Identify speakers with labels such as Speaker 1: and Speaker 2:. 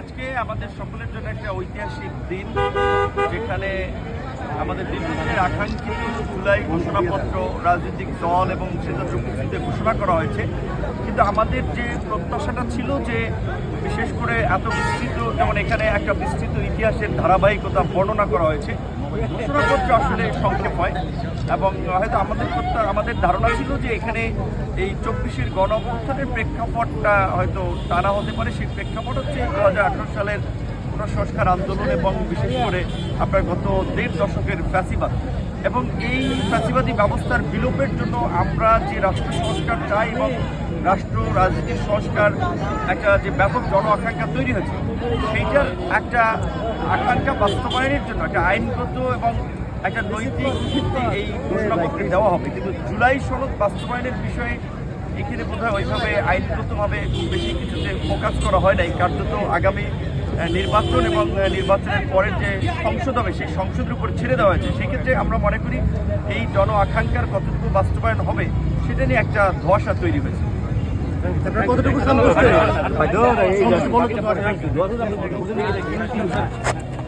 Speaker 1: আজকে আমাদের সকলের জন্য একটা ঐতিহাসিক দিন, যেখানে আমাদের দীর্ঘদিনের আকাঙ্ক্ষিত জুলাই ঘোষণাপত্র, রাজনৈতিক দল এবং সিদ্ধান্ত উপস্থিতিতে ঘোষণা করা হয়েছে। কিন্তু আমাদের যে প্রত্যাশাটা ছিল যে, বিশেষ করে এত বিস্তৃত, যেমন এখানে একটা বিস্তৃত ইতিহাসের ধারাবাহিকতা বর্ণনা করা হয়েছে ঘোষণাপত্র আসলে সংক্ষেপ হয়। এবং হয়তো আমাদের আমাদের ধারণা ছিল যে এখানে এই চব্বিশের গণ অভ্যুত্থানের প্রেক্ষাপটটা হয়তো টানা হতে পারে। সেই প্রেক্ষাপট হচ্ছে দু হাজার আঠারো সালের সংস্কার আন্দোলন এবং বিশেষ করে আপনার গত দেড় দশকের ফ্যাসিবাদ। এবং এই ফ্যাসিবাদী ব্যবস্থার বিলোপের জন্য আমরা যে রাষ্ট্র সংস্কার চাই এবং রাষ্ট্র রাজনীতির সংস্কার একটা যে ব্যাপক জন আকাঙ্ক্ষা তৈরি হয়েছে সেইটার একটা আকাঙ্ক্ষা বাস্তবায়নের জন্য, একটা আইনগত এবং একটা নৈতিক ভিত্তি এই ঘোষণাপত্রে দেওয়া হবে। কিন্তু জুলাই সনদ বাস্তবায়নের বিষয়ে এখানে বোধহয় ওইভাবে আইনগতভাবে খুব বেশি কিছুতে ফোকাস করা হয় নাই। কার্যত আগামী নির্বাচন এবং নির্বাচনের পরের যে সংসদ হবে, সেই সংসদের উপর ছেড়ে দেওয়া হয়েছে। সেক্ষেত্রে আমরা মনে করি এই জন আকাঙ্ক্ষার কতটুকু বাস্তবায়ন হবে, সেটা নিয়ে একটা ধোয়াশা তৈরি হয়েছে।
Speaker 2: কতটুকু সন্তুষ্ট